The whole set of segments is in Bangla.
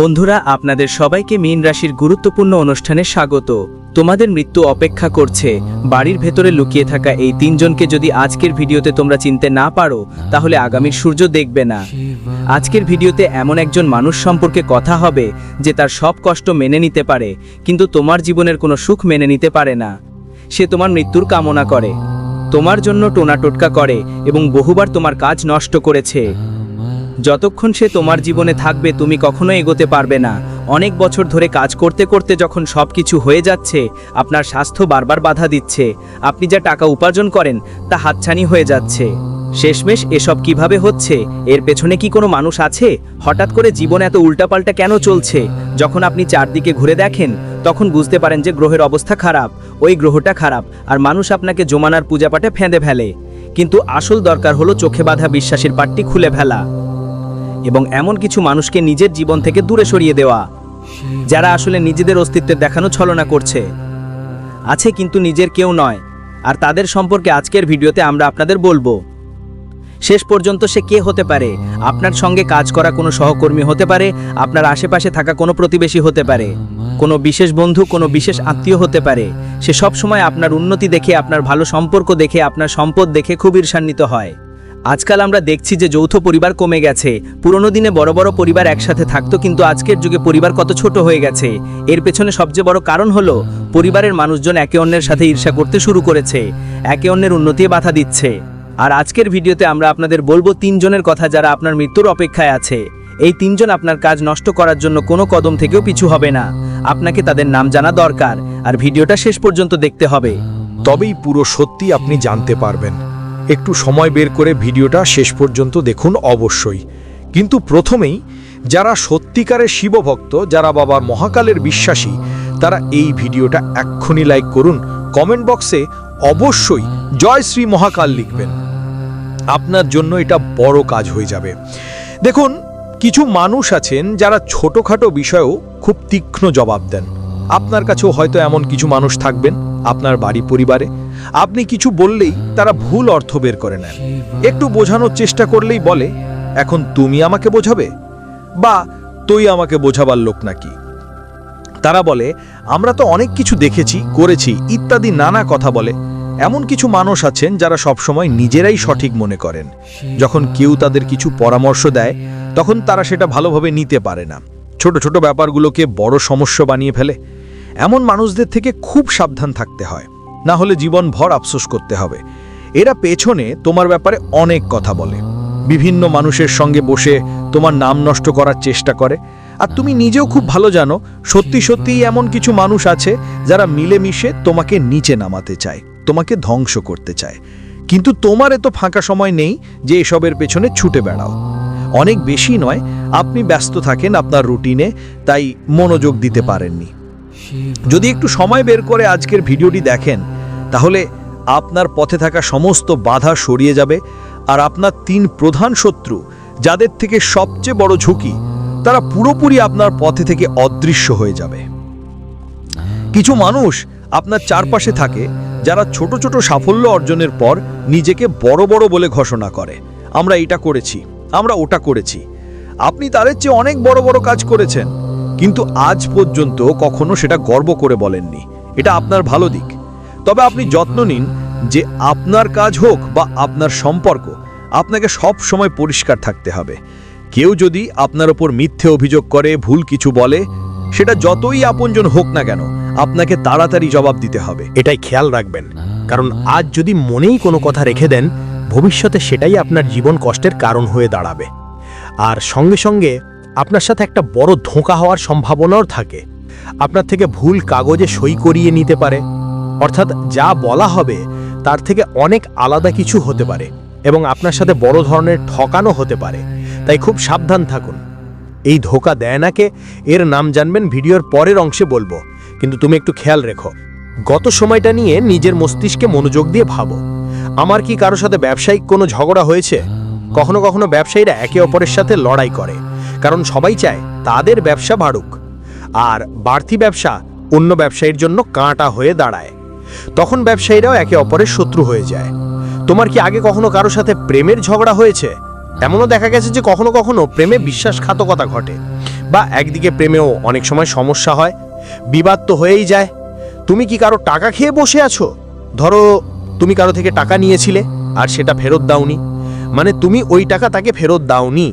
বন্ধুরা, আপনাদের সবাইকে মীন রাশির গুরুত্বপূর্ণ অনুষ্ঠানে স্বাগত। তোমাদের মৃত্যু অপেক্ষা করছে। বাড়ির ভেতরে লুকিয়ে থাকা এই তিনজনকে যদি আজকের ভিডিওতে তোমরা চিনতে না পারো, তাহলে আগামীর সূর্য দেখবে না। আজকের ভিডিওতে এমন একজন মানুষ সম্পর্কে কথা হবে, যে তার সব কষ্ট মেনে নিতে পারে, কিন্তু তোমার জীবনের কোনো সুখ মেনে নিতে পারে না। সে তোমার মৃত্যুর কামনা করে। তোমার জন্য টোনা টোটকা করে এবং বহুবার তোমার কাজ নষ্ট করেছে। যতক্ষণ সে তোমার জীবনে থাকবে, তুমি কখনো এগোতে পারবে না। অনেক বছর ধরে কাজ করতে করতে যখন সব কিছু হয়ে যাচ্ছে, আপনার স্বাস্থ্য বারবার বাধা দিচ্ছে। আপনি যা টাকা উপার্জন করেন, তা হাতছানি হয়ে যাচ্ছে। শেষমেশ এসব কীভাবে হচ্ছে? এর পেছনে কি কোনো মানুষ আছে? হঠাৎ করে জীবন এত উল্টাপাল্টা কেন চলছে? যখন আপনি চারদিকে ঘুরে দেখেন, তখন বুঝতে পারেন যে গ্রহের অবস্থা খারাপ। ওই গ্রহটা খারাপ, আর মানুষ আপনাকে জমানার পূজাপাঠে ফেঁদে ফেলে। কিন্তু আসল দরকার হলো চোখে বাঁধা বিশ্বাসের পাটটি খুলে ফেলা। এবং এমন কিছু মানুষকে নিজের জীবন থেকে দূরে সরিয়ে দেওয়া, যারা আসলে নিজেদের অস্তিত্বের দেখানো ছলনা করছে। আছে কিন্তু নিজের কেউ নয়, আর তাদের সম্পর্কে আজকের ভিডিওতে আমরা আপনাদের বলব। শেষ পর্যন্ত সে কে হতে পারে? আপনার সঙ্গে কাজ করা কোনো সহকর্মী হতে পারে, আপনার আশেপাশে থাকা কোনো প্রতিবেশী হতে পারে, কোনো বিশেষ বন্ধু, কোনো বিশেষ আত্মীয় হতে পারে। সে সব সময় আপনার উন্নতি দেখে, আপনার ভালো সম্পর্ক দেখে, আপনার সম্পদ দেখে খুব ঈর্ষান্বিত হয়। আজকাল আমরা দেখছি যে যৌথ পরিবার কমে গেছে। পুরনো দিনে বড় বড় পরিবার একসাথে থাকতো, কিন্তু আজকের যুগে পরিবার কত ছোট হয়ে গেছে। এর পেছনে সবচেয়ে বড় কারণ হলো, পরিবারের মানুষজন একে অন্যের সাথে ঈর্ষা করতে শুরু করেছে, একে অন্যের উন্নতি বাধা দিচ্ছে। আর আজকের ভিডিওতে আমরা আপনাদের বলব তিনজনের কথা যারা আপনার মৃত্যুর অপেক্ষায় আছে। এই তিনজন আপনার কাজ নষ্ট করার জন্য কোনো কদম থেকেও পিছু হবে না। আপনাকে তাদের নাম জানা দরকার, আর ভিডিওটা শেষ পর্যন্ত দেখতে হবে। তবেই পুরো সত্যি আপনি জানতে পারবেন। একটু সময় বের করে ভিডিওটা শেষ পর্যন্ত দেখুন অবশ্যই। কিন্তু প্রথমেই, যারা সত্যিকারের শিবভক্ত, যারা বাবা মহাকালের বিশ্বাসী, তারা এই ভিডিওটা এক্ষুনি লাইক করুন, কমেন্ট বক্সে অবশ্যই জয় শ্রী মহাকাল লিখবেন। আপনার জন্য এটা বড় কাজ হয়ে যাবে। দেখুন, কিছু মানুষ আছেন যারা ছোটোখাটো বিষয়েও খুব তীক্ষ্ণ জবাব দেন। আপনার কাছেও হয়তো এমন কিছু মানুষ থাকবেন। আপনার বাড়ি পরিবারে। আপনি কিছু বললেই তারা ভুল অর্থ বের করে নেন। একটু বোঝানোর চেষ্টা করলেই বলে, এখন তুমি আমাকে বোঝাবে? বা, তুই আমাকে বোঝাবার লোক নাকি? তারা বলে, আমরা তো অনেক কিছু দেখেছি, করেছি, ইত্যাদি নানা কথা বলে। এমন কিছু মানুষ আছেন যারা সবসময় নিজেরাই সঠিক মনে করেন। যখন কেউ তাদের কিছু পরামর্শ দেয়, তখন তারা সেটা ভালোভাবে নিতে পারে না। ছোট ছোট ব্যাপারগুলোকে বড় সমস্যা বানিয়ে ফেলে। এমন মানুষদের থেকে খুব সাবধান থাকতে হয়। না হলে জীবন ভর আফসোস করতে হবে। এরা পেছনে তোমার ব্যাপারে অনেক কথা বলে। বিভিন্ন মানুষের সঙ্গে বসে তোমার নাম নষ্ট করার চেষ্টা করে। আর তুমি নিজেও খুব ভালো জানো, সত্যি সত্যিই এমন কিছু মানুষ আছে যারা মিলেমিশে তোমাকে নিচে নামাতে চায়, তোমাকে ধ্বংস করতে চায়। কিন্তু তোমার এত ফাঁকা সময় নেই যে এসবের পেছনে ছুটে বেড়াও। অনেক বেশি নয়, আপনি ব্যস্ত থাকেন আপনার রুটিনে, তাই মনোযোগ দিতে পারেননি। যদি একটু সময় বের করে আজকের ভিডিওটি দেখেন, তাহলে আপনার পথে থাকা সমস্ত বাধা সরিয়ে যাবে আর আপনার তিন প্রধান শত্রু, যাদের থেকে সবচেয়ে বড় ঝুঁকি, তারা পুরোপুরি আপনার পথে থেকে অদৃশ্য হয়ে যাবে। কিছু মানুষ আপনার চারপাশে থাকে, যারা ছোট ছোট সাফল্য অর্জনের পর নিজেকে বড় বড় বলে ঘোষণা করে। আমরা এটা করেছি, আমরা ওটা করেছি। আপনি তাদের চেয়ে অনেক বড় বড় কাজ করেছেন। কিন্তু আজ পর্যন্ত কখনো সেটা গর্ব করে বলেননি। এটা আপনার ভালো দিক। তবে আপনি যত্ন নিন যে আপনার কাজ হোক বা আপনার সম্পর্ক, আপনাকে সব সময় পরিষ্কার থাকতে হবে। কেউ যদি আপনার ওপর মিথ্যে অভিযোগ করে, ভুল কিছু বলে, সেটা যতই আপনজন হোক না কেন, আপনাকে তাড়াতাড়ি জবাব দিতে হবে। এটাই খেয়াল রাখবেন। কারণ আজ যদি মনেই কোনো কথা রেখে দেন, ভবিষ্যতে সেটাই আপনার জীবন কষ্টের কারণ হয়ে দাঁড়াবে। আর সঙ্গে সঙ্গে আপনার সাথে একটা বড় ধোঁকা হওয়ার সম্ভাবনাও থাকে। আপনার থেকে ভুল কাগজে সই করিয়ে নিতে পারে। অর্থাৎ যা বলা হবে, তার থেকে অনেক আলাদা কিছু হতে পারে এবং আপনার সাথে বড় ধরনের ঠকানো হতে পারে। তাই খুব সাবধান থাকুন। এই ধোকা দেয় নাকে এর নাম জানবেন ভিডিওর পরের অংশে বলব। কিন্তু তুমি একটু খেয়াল রেখো। গত সময়টা নিয়ে নিজের মস্তিষ্কে মনোযোগ দিয়ে ভাবো। আমার কি কারোর সাথে ব্যবসায়িক কোনো ঝগড়া হয়েছে? কখনো কখনো ব্যবসায়ীরা একে অপরের সাথে লড়াই করে। কারণ সবাই চায় তাদের ব্যবসা বাড়ুক। আর বাড়তি ব্যবসা অন্য ব্যবসায়ীর জন্য কাঁটা হয়ে দাঁড়ায়। তখন ব্যবসায়ীরাও একে অপরের শত্রু হয়ে যায়। তোমার কি আগে কখনো কারোর সাথে প্রেমের ঝগড়া হয়েছে? এমনও দেখা গেছে যে কখনো কখনো প্রেমে বিশ্বাসঘাতকতা ঘটে। বা একদিকে প্রেমেও অনেক সময় সমস্যা হয়, বিবাদ তো হয়েই যায়। তুমি কি কারও টাকা খেয়ে বসে আছো? ধরো তুমি কারও থেকে টাকা নিয়েছিলে, আর সেটা ফেরত দাওনি। মানে তুমি ওই টাকা তাকে ফেরত দাওনি।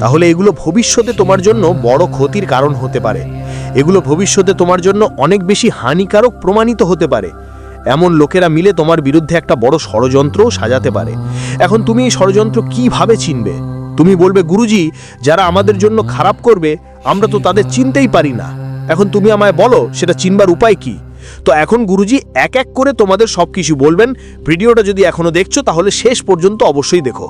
তাহলে এগুলো ভবিষ্যতে তোমার জন্য বড় ক্ষতির কারণ হতে পারে। এগুলো ভবিষ্যতে তোমার জন্য অনেক বেশি হানিকারক প্রমাণিত হতে পারে। এমন লোকেরা মিলে তোমার বিরুদ্ধে একটা বড় ষড়যন্ত্রও সাজাতে পারে। এখন তুমি এই ষড়যন্ত্র কীভাবে চিনবে? তুমি বলবে, গুরুজি, যারা আমাদের জন্য খারাপ করবে, আমরা তো তাদের চিনতেই পারি না। এখন তুমি আমায় বলো, সেটা চিনবার উপায় কি? তো এখন গুরুজি এক এক করে তোমাদের সব কিছু বলবেন। ভিডিওটা যদি এখনও দেখছ, তাহলে শেষ পর্যন্ত অবশ্যই দেখো।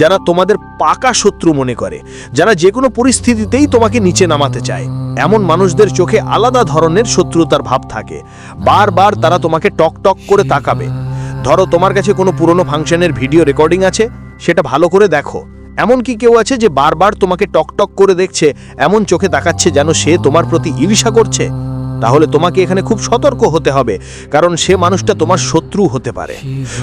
যারা তোমাদের পাকা শত্রু মনে করে, যারা যে কোনো পরিস্থিতিতেই তোমাকে নিচে নামাতে চায়, এমন মানুষদের চোখে আলাদা ধরনের শত্রুতার ভাব থাকে। বারবার তারা তোমাকে টক টক করে তাকাবে। ধরো তোমার কাছে কোনো পুরনো ফাংশনের ভিডিও রেকর্ডিং আছে, সেটা ভালো করে দেখো। এমন কি কেউ আছে যে বারবার তোমাকে টক টক করে দেখছে, এমন চোখে তাকাচ্ছে যেন সে তোমার প্রতি ঈর্ষা করছে। তাহলে তোমাকে এখানে খুব সতর্ক হতে হবে, কারণ সে মানুষটা তোমার শত্রু হতে পারে।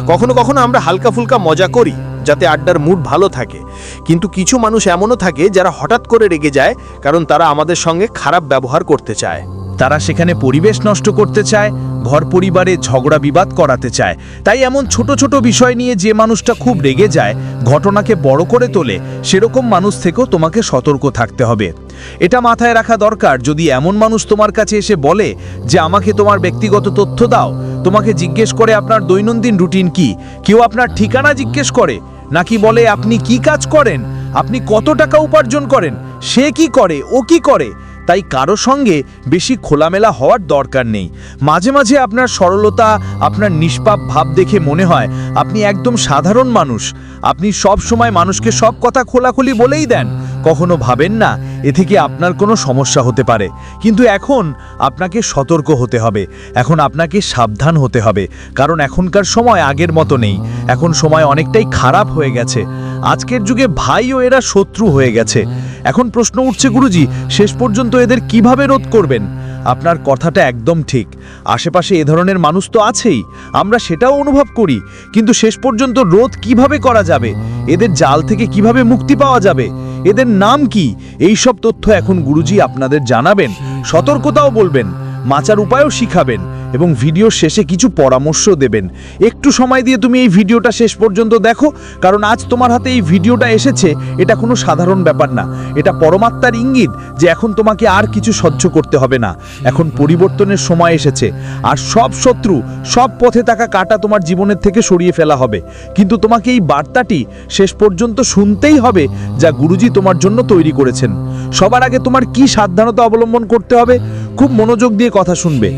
কখনো কখনো আমরা হালকা ফুলকা মজা করি, যাতে আড্ডার মুড ভালো থাকে। কিন্তু কিছু মানুষ এমনও থাকে যারা হঠাৎ করে রেগে যায়, কারণ তারা আমাদের সঙ্গে খারাপ ব্যবহার করতে চায়। তারা সেখানে পরিবেশ নষ্ট করতে চায়, ঘর পরিবারে ঝগড়া বিবাদ করাতে চায়। তাই এমন ছোট ছোট বিষয় নিয়ে যে মানুষটা খুব রেগে যায়, ঘটনাকে বড় করে তোলে, সেরকম মানুষ থেকেও তোমাকে সতর্ক থাকতে হবে। এটা মাথায় রাখা দরকার, যদি এমন মানুষ তোমার কাছে এসে বলে যে, আমাকে তোমার ব্যক্তিগত তথ্য দাও, তোমাকে জিজ্ঞেস করে আপনার দৈনন্দিন রুটিন কি? কেউ আপনার ঠিকানা জিজ্ঞেস করে, নাকি বলে, আপনি কি কাজ করেন? আপনি কত টাকা উপার্জন করেন? সে কি করে? ও কি করে? তাই কারও সঙ্গে বেশি খোলামেলা হওয়ার দরকার নেই। মাঝে মাঝে আপনার সরলতা, আপনার নিষ্পাপ ভাব দেখে মনে হয় আপনি একদম সাধারণ মানুষ। আপনি সব সময় মানুষকে সব কথা খোলাখুলি বলেই দেন। কখনো ভাবেন না, এ থেকে আপনার কোনো সমস্যা হতে পারে। কিন্তু এখন আপনাকে সতর্ক হতে হবে। এখন আপনাকে সাবধান হতে হবে। কারণ এখনকার সময় আগের মতো নেই। এখন সময় অনেকটাই খারাপ হয়ে গেছে। আজকের যুগে ভাই ও এরা শত্রু হয়ে গেছে। এখন প্রশ্ন উঠছে, গুরুজি, শেষ পর্যন্ত এদের কীভাবে রোধ করবেন? আপনার কথাটা একদম ঠিক। আশেপাশে এ ধরনের মানুষ তো আছেই। আমরা সেটাও অনুভব করি। কিন্তু শেষ পর্যন্ত রোধ কীভাবে করা যাবে? এদের জাল থেকে কীভাবে মুক্তি পাওয়া যাবে? এদের নাম কি? এই সব তথ্য এখন গুরুজি আপনাদের জানাবেন, সতর্কতাও বলবেন, মাচার উপায়ও শিখাবেন। এবং ভিডিও শেষে কিছু পরামর্শ দেবেন। একটু সময় দিয়ে তুমি এই ভিডিওটা শেষ পর্যন্ত দেখো, কারণ আজ তোমার হাতে এই ভিডিওটা এসেছে, এটা কোনো সাধারণ ব্যাপার না। এটা পরমাত্মার ইঙ্গিত যে এখন তোমাকে আর কিছু সহ্য করতে হবে না। এখন পরিবর্তনের সময় এসেছে। আর সব শত্রু, সব পথে থাকা কাটা তোমার জীবনের থেকে সরিয়ে ফেলা হবে। কিন্তু তোমাকে এই বার্তাটি শেষ পর্যন্ত শুনতেই হবে, যা গুরুজি তোমার জন্য তৈরি করেছেন। সবার আগে তোমার কি সাবধানতা অবলম্বন করতে হবে? খুব মনোযোগ দিয়ে কথা শুনবে।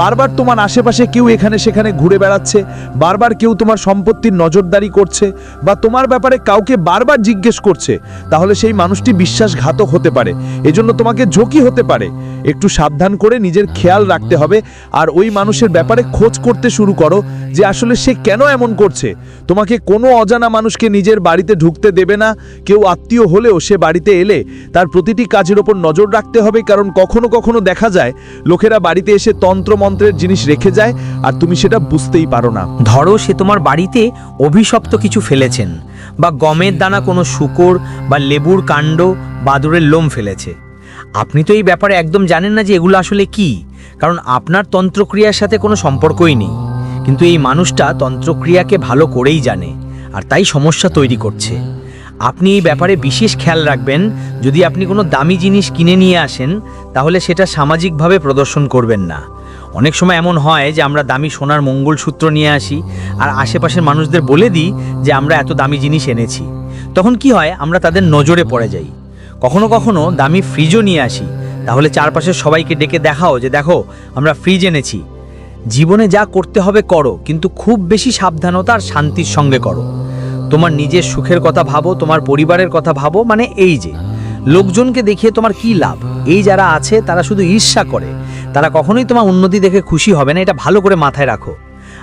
বারবার তোমার আশেপাশে কেউ এখানে সেখানে ঘুরে বেড়াচ্ছে, বারবার কেউ তোমার সম্পত্তির নজরদারি করছে বা তোমার ব্যাপারে কাউকে বারবার জিজ্ঞেস করছে, তাহলে সেই মানুষটি বিশ্বাসঘাতক হতে পারে। এজন্য তোমাকে ঝুঁকি হতে পারে। একটু সাবধান করে নিজের খেয়াল রাখতে হবে আর ওই মানুষের ব্যাপারে খোঁজ করতে শুরু করো যে আসলে সে কেন এমন করছে। তোমাকে কোনো অজানা মানুষকে নিজের বাড়িতে ঢুকতে দেবে না, কেউ আত্মীয় হলেও সে বাড়িতে এলে তার প্রতিটি কাজের ওপর নজর রাখতে হবে, কারণ কখনো কখনো দেখা যায়, লোকেরা বাড়িতে এসে তন্ত্রমন্ত্রের জিনিস রেখে যায় আর তুমি সেটা বুঝতেই পারো না। ধরো সে তোমার বাড়িতে অভিশপ্ত কিছু ফেলেছেন বা গমের দানা কোনো শুকর বা লেবুর কাণ্ড, বাদুরের লোম ফেলেছে। আপনি তো এই ব্যাপারে একদম জানেন না যে এগুলো আসলে কি, কারণ আপনার তন্ত্রক্রিয়ার সাথে কোনো সম্পর্কই নেই। কিন্তু এই মানুষটা তন্ত্রক্রিয়াকে ভালো করেই জানে আর তাই সমস্যা তৈরি করছে। আপনি এই ব্যাপারে বিশেষ খেয়াল রাখবেন, যদি আপনি কোনো দামি জিনিস কিনে নিয়ে আসেন, তাহলে সেটা সামাজিকভাবে প্রদর্শন করবেন না। অনেক সময় এমন হয় যে আমরা দামি সোনার মঙ্গলসূত্র নিয়ে আসি আর আশেপাশের মানুষদের বলে দিই যে আমরা এত দামি জিনিস এনেছি। তখন কি হয়, আমরা তাদের নজরে পড়ে যাই। কখনো কখনো দামি ফ্রিজও নিয়ে আসি। তাহলে চারপাশের সবাইকে ডেকে দেখাও যে দেখো, আমরা ফ্রিজ এনেছি। জীবনে যা করতে হবে করো, কিন্তু খুব বেশি সাবধানতা আর শান্তির সঙ্গে করো। তোমার নিজের সুখের কথা ভাবো, তোমার পরিবারের কথা ভাবো মানে এই যে, লোকজনকে দেখিয়ে তোমার কি লাভ? এই যারা আছে, তারা শুধু ঈর্ষা করে। তারা কখনোই তোমার উন্নতি দেখে খুশি হবে না, এটা ভালো করে মাথায় রাখো।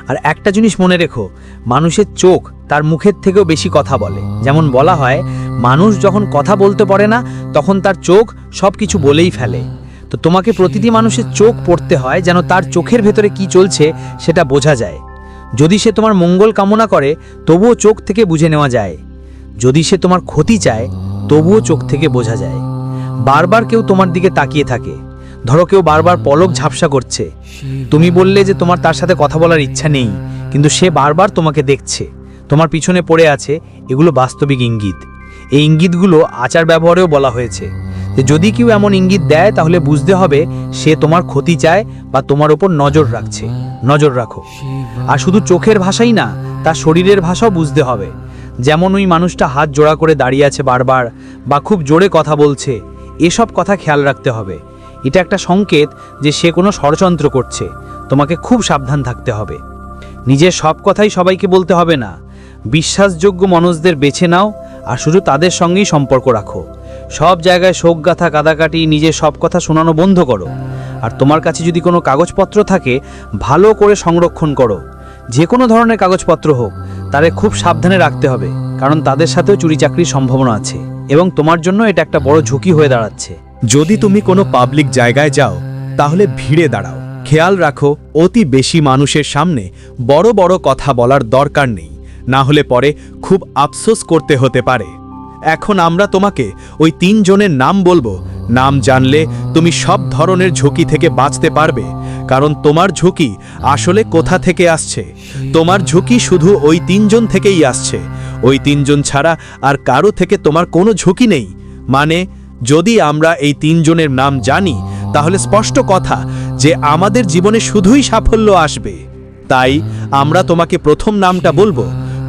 আর একটা জিনিস মনে রেখো, মানুষের চোখ তার মুখের থেকেও বেশি কথা বলে। যেমন বলা হয়, মানুষ যখন কথা বলতে পারে না, তখন তার চোখ সব কিছু বলেই ফেলে। তো তোমাকে প্রতিটি মানুষের চোখ পড়তে হয় যেন তার চোখের ভেতরে কি চলছে সেটা বোঝা যায়। যদি সে তোমার মঙ্গল কামনা করে, তবুও চোখ থেকে বুঝে নেওয়া যায়। যদি সে তোমার ক্ষতি চায়, তবুও চোখ থেকে বোঝা যায়। বারবার কেউ তোমার দিকে তাকিয়ে থাকে। ধরো কেউ বারবার পলক ঝাপসা করছে। তুমি বললে যে তোমার তার সাথে কথা বলার ইচ্ছা নেই, কিন্তু সে বারবার তোমাকে দেখছে। তোমার পিছনে পড়ে আছে এগুলো বাস্তবিক ইঙ্গিত। এই ইঙ্গিতগুলো আচার ব্যবহারেও বলা হয়েছে যে যদি কেউ এমন ইঙ্গিত দেয়, তাহলে বুঝতে হবে সে তোমার ক্ষতি চায় বা তোমার ওপর নজর রাখছে। নজর রাখো। আর শুধু চোখের ভাষাই না তার শরীরের ভাষাও বুঝতে হবে। যেমন ওই মানুষটা হাত জোড়া করে দাঁড়িয়ে আছে বারবার বা খুব জোরে কথা বলছে, এসব কথা খেয়াল রাখতে হবে। এটা একটা সংকেত যে সে কোনো ষড়যন্ত্র করছে। তোমাকে খুব সাবধান থাকতে হবে। নিজের সব কথাই সবাইকে বলতে হবে না। বিশ্বাসযোগ্য মানুষদের বেছে নাও আর শুধু তাদের সঙ্গেই সম্পর্ক রাখো। সব জায়গায় শোক, গাথা, কাদাকাটি, নিজের সব কথা শোনানো বন্ধ করো। আর তোমার কাছে যদি কোনো কাগজপত্র থাকে, ভালো করে সংরক্ষণ করো। যে কোনো ধরনের কাগজপত্র হোক, তারে খুব সাবধানে রাখতে হবে, কারণ তাদের সাথেও চুরি চাকরির সম্ভাবনা আছে। এবং তোমার জন্য এটা একটা বড় ঝুঁকি হয়ে দাঁড়াচ্ছে। যদি তুমি কোনো পাবলিক জায়গায় যাও, তাহলে ভিড়ে দাঁড়াও। খেয়াল রাখো, অতি বেশি মানুষের সামনে বড় বড় কথা বলার দরকার নেই। না হলে পরে খুব আফসোস করতে হতে পারে। এখন আমরা তোমাকে ওই তিনজনের নাম বলব। নাম জানলে তুমি সব ধরনের ঝুঁকি থেকে বাঁচতে পারবে। কারণ তোমার ঝুঁকি আসলে কোথা থেকে আসছে? তোমার ঝুঁকি শুধু ওই তিনজন থেকেই আসছে। ওই তিনজন ছাড়া আর কারও থেকে তোমার কোনো ঝুঁকি নেই। মানে যদি আমরা এই তিনজনের নাম জানি, তাহলে স্পষ্ট কথা যে আমাদের জীবনে শুধুই সাফল্য আসবে। তাই আমরা তোমাকে প্রথম নামটা বলব,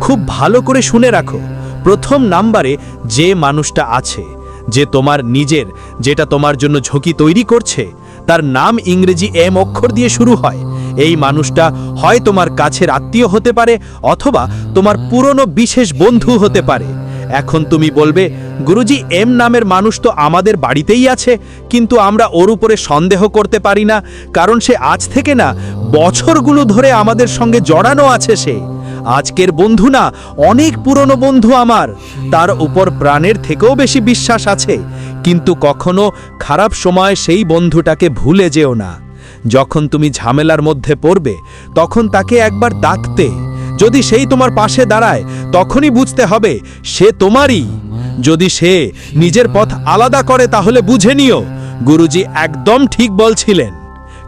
খুব ভালো করে শুনে রাখো। প্রথম নাম্বারে যে মানুষটা আছে, যে তোমার নিজের, যেটা তোমার জন্য ঝুঁকি তৈরি করছে, তার নাম ইংরেজি এম অক্ষর দিয়ে শুরু হয়। এই মানুষটা হয় তোমার কাছের আত্মীয় হতে পারে অথবা তোমার পুরনো বিশেষ বন্ধু হতে পারে। এখন তুমি বলবে, গুরুজি, এম নামের মানুষ তো আমাদের বাড়িতেই আছে, কিন্তু আমরা ওর উপরে সন্দেহ করতে পারি না, কারণ সে আজ থেকে না বছরগুলো ধরে আমাদের সঙ্গে জড়ানো আছে সে। আজকের বন্ধু না অনেক পুরনো বন্ধু আমার, তার উপর প্রাণের থেকেও বেশি বিশ্বাস আছে, কিন্তু কখনো খারাপ সময় সেই বন্ধুটাকে ভুলে যেও না। যখন তুমি ঝামেলার মধ্যে পড়বে, তখন তাকে একবার ডাকতে যদি সেই তোমার পাশে দাঁড়ায়, তখনই বুঝতে হবে সে তোমারই। যদি সে নিজের পথ আলাদা করে, তাহলে বুঝে নিও, গুরুজি একদম ঠিক বলছিলেন।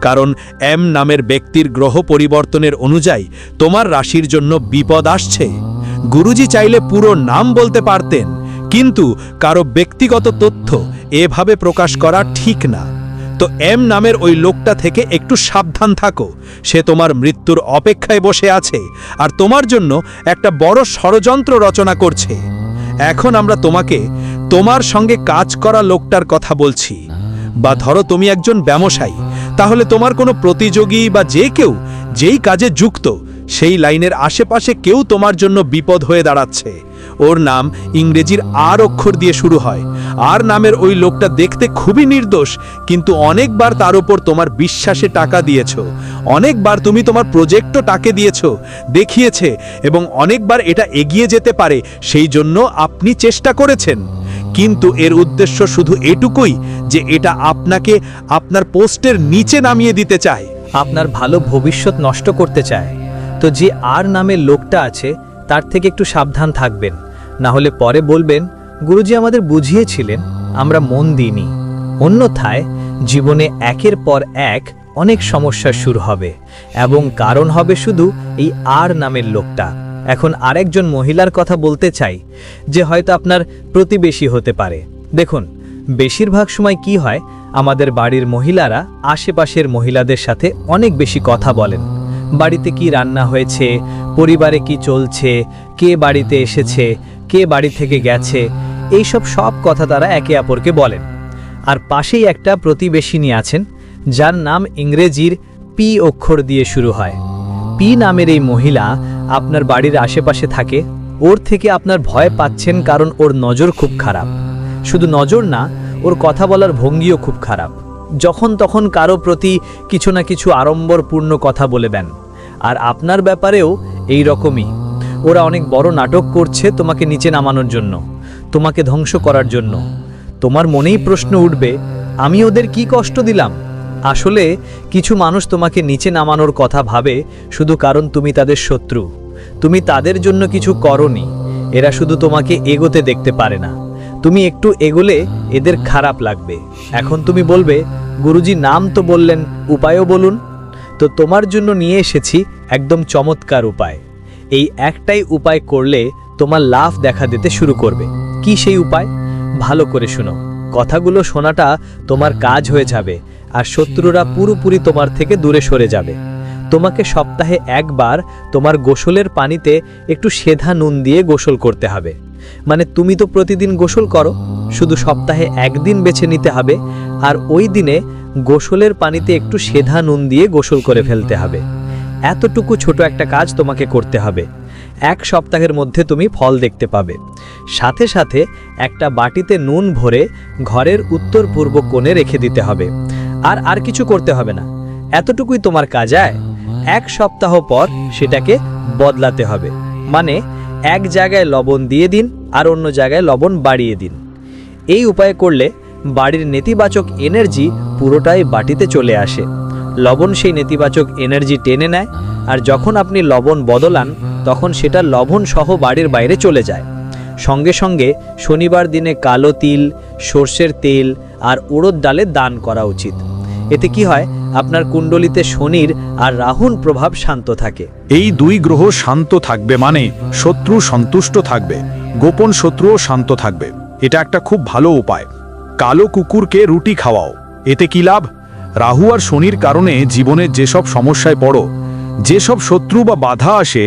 কারণ এম নামের ব্যক্তির গ্রহ পরিবর্তনের অনুযায়ী তোমার রাশির জন্য বিপদ আসছে। গুরুজি চাইলে পুরো নাম বলতে পারতেন, কিন্তু কারও ব্যক্তিগত তথ্য এভাবে প্রকাশ করা ঠিক না। তো এম নামের ওই লোকটা থেকে একটু সাবধান থাকো। সে তোমার মৃত্যুর অপেক্ষায় বসে আছে আর তোমার জন্য একটা বড় ষড়যন্ত্র রচনা করছে। এখন আমরা তোমাকে তোমার সঙ্গে কাজ করা লোকটার কথা বলছি। বা ধরো তুমি একজন ব্যবসায়ী, তাহলে তোমার কোনো প্রতিযোগী বা যে কেউ যেই কাজে যুক্ত, সেই লাইনের আশেপাশে কেউ তোমার জন্য বিপদ হয়ে দাঁড়াচ্ছে। ওর নাম ইংরেজির আর অক্ষর দিয়ে শুরু হয়। আর নামের ওই লোকটা দেখতে খুবই নির্দোষ, কিন্তু অনেকবার তার উপর তোমার বিশ্বাসে টাকা দিয়েছ। অনেকবার তুমি তোমার প্রজেক্টও টাকে দিয়েছ, দেখিয়েছে, এবং অনেকবার এটা এগিয়ে যেতে পারে, সেই জন্য আপনি চেষ্টা করেছেন। কিন্তু এর উদ্দেশ্য শুধু এটুকুই, যে এটা আপনাকে আপনার পোস্টের নিচে নামিয়ে দিতে চায়। আপনার ভালো ভবিষ্যৎ নষ্ট করতে চায়। তো যে আর নামের লোকটা আছে তার থেকে একটু সাবধান থাকবেন। না হলে পরে বলবেন, গুরুজি আমাদের বুঝিয়েছিলেন, আমরা মন দিইনি। অন্যথায়, জীবনে একের পর এক অনেক সমস্যা শুরু হবে এবং কারণ হবে শুধু এই আর নামের লোকটা। এখন আরেকজন মহিলার কথা বলতে চাই, যে হয়তো আপনার প্রতিবেশী হতে পারে। দেখুন, বেশিরভাগ সময় কি হয়, আমাদের বাড়ির মহিলারা আশেপাশের মহিলাদের সাথে অনেক বেশি কথা বলেন। বাড়িতে কি রান্না হয়েছে পরিবারে কি চলছে, কে বাড়িতে এসেছে, কে বাড়ি থেকে গেছে, এইসব সব কথা তারা একে অপরকে বলেন। আর পাশেই একটা প্রতিবেশিনী আছেন, যার নাম ইংরেজির পি অক্ষর দিয়ে শুরু হয়। পি নামের এই মহিলা আপনার বাড়ির আশেপাশে থাকে, ওর থেকে আপনার ভয় পাচ্ছেন কারণ ওর নজর খুব খারাপ। শুধু নজর না, ওর কথা বলার ভঙ্গিও খুব খারাপ। যখন তখন কারও প্রতি কিছু না কিছু আড়ম্বরপূর্ণ কথা বলে দেন। আর আপনার ব্যাপারেও এই রকমই। ওরা অনেক বড় নাটক করছে তোমাকে নিচে নামানোর জন্য, তোমাকে ধ্বংস করার জন্য। তোমার মনেই প্রশ্ন উঠবে, আমি ওদের কি কষ্ট দিলাম? আসলে কিছু মানুষ তোমাকে নিচে নামানোর কথা ভাবে শুধু কারণ তুমি তাদের শত্রু। তুমি তাদের জন্য কিছু করনি, এরা শুধু তোমাকে এগোতে দেখতে পারে না। তুমি একটু এগোলে এদের খারাপ লাগবে। এখন তুমি বলবে, গুরুজি নাম তো বললেন, উপায়ও বলুন। তো তোমার জন্য নিয়ে এসেছি একদম চমৎকার উপায়। এই একটাই উপায় করলে তোমার লাভ দেখা দিতে শুরু করবে। কি সেই উপায়? ভালো করে শোনো। কথাগুলো শোনাটা তোমার কাজ হয়ে যাবে আর শত্রুরা পুরোপুরি তোমার থেকে দূরে সরে যাবে। তোমাকে সপ্তাহে একবার তোমার গোসলের পানিতে একটু সেধা নুন দিয়ে গোসল করতে হবে। মানে তুমি তো প্রতিদিন গোসল করো, শুধু সপ্তাহে একদিন বেছে নিতে হবে আর ওই দিনে গোসলের পানিতে একটু সেধা নুন দিয়ে গোসল করে ফেলতে হবে। এতটুকু ছোট একটা কাজ তোমাকে করতে হবে। এক সপ্তাহের মধ্যে তুমি ফল দেখতে পাবে। সাথে সাথে একটা বাটিতে নুন ভরে ঘরের উত্তর পূর্ব কোণে রেখে দিতে হবে। আর আর কিছু করতে হবে না। এতটুকুই তোমার কাজ আয়। এক সপ্তাহ পর সেটাকে বদলাতে হবে। মানে এক জায়গায় লবণ দিয়ে দিন আর অন্য জায়গায় লবণ বাড়িয়ে দিন। এই উপায় করলে বাড়ির নেতিবাচক এনার্জি পুরোটাই বাটিতে চলে আসে। লবণ সেই নেতিবাচক এনার্জি টেনে নেয়, আর যখন আপনি লবণ বদলান, তখন সেটা লবণ সহ বাড়ির বাইরে চলে যায়। সঙ্গে সঙ্গে শনিবার দিনে কালো তিল, সর্ষের তেল, আর উড়দ ডালে দান করা উচিত। এতে কি হয়, আপনার কুণ্ডলিতে শনির আর রাহুর প্রভাব শান্ত থাকে। এই দুই গ্রহ শান্ত থাকবে মানে শত্রু সন্তুষ্ট থাকবে, গোপন শত্রুও শান্ত থাকবে। এটা একটা খুব ভালো উপায়। কালো কুকুরকে রুটি খাওয়াও। এতে কি লাভ? রাহু আর শনির কারণে জীবনের যেসব সমস্যায় পড়ো, যেসব শত্রু বা বাধা আসে,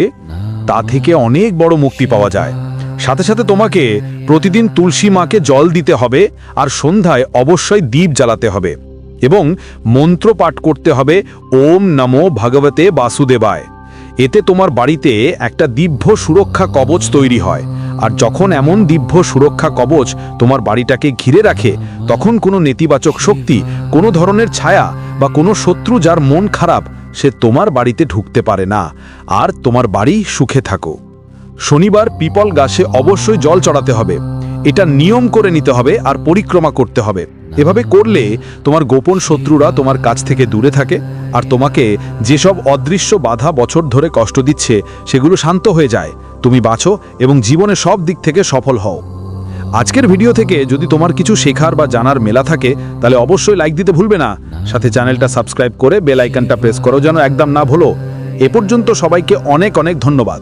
তা থেকে অনেক বড় মুক্তি পাওয়া যায়। সাথে সাথে তোমাকে প্রতিদিন তুলসী মাকে জল দিতে হবে আর সন্ধ্যায় অবশ্যই দীপ জ্বালাতে হবে এবং মন্ত্র পাঠ করতে হবে ওম নমো ভগবতে বাসুদেবায়। এতে তোমার বাড়িতে একটা দিব্য সুরক্ষা কবচ তৈরি হয়। আর যখন এমন দিব্য সুরক্ষা কবচ তোমার বাড়িটাকে ঘিরে রাখে, তখন কোনো নেতিবাচক শক্তি, কোনো ধরনের ছায়া বা কোনো শত্রু যার মন খারাপ, সে তোমার বাড়িতে ঢুকতে পারে না। আর তোমার বাড়ি সুখে থাকো। শনিবার পিপল গাছে অবশ্যই জল চড়াতে হবে। এটা নিয়ম করে নিতে হবে আর পরিক্রমা করতে হবে। এভাবে করলে তোমার গোপন শত্রুরা তোমার কাছ থেকে দূরে থাকে আর তোমাকে যেসব অদৃশ্য বাধা বছর ধরে কষ্ট দিচ্ছে, সেগুলো শান্ত হয়ে যায়। তুমি বাঁচো এবং জীবনে সব দিক থেকে সফল হও। আজকের ভিডিও থেকে যদি তোমার কিছু শেখার বা জানার মেলা থাকে, তাহলে অবশ্যই লাইক দিতে ভুলবে না। সাথে চ্যানেলটা সাবস্ক্রাইব করে বেল আইকনটা প্রেস করো যেন একদম না ভুলো। এ পর্যন্ত সবাইকে অনেক অনেক ধন্যবাদ।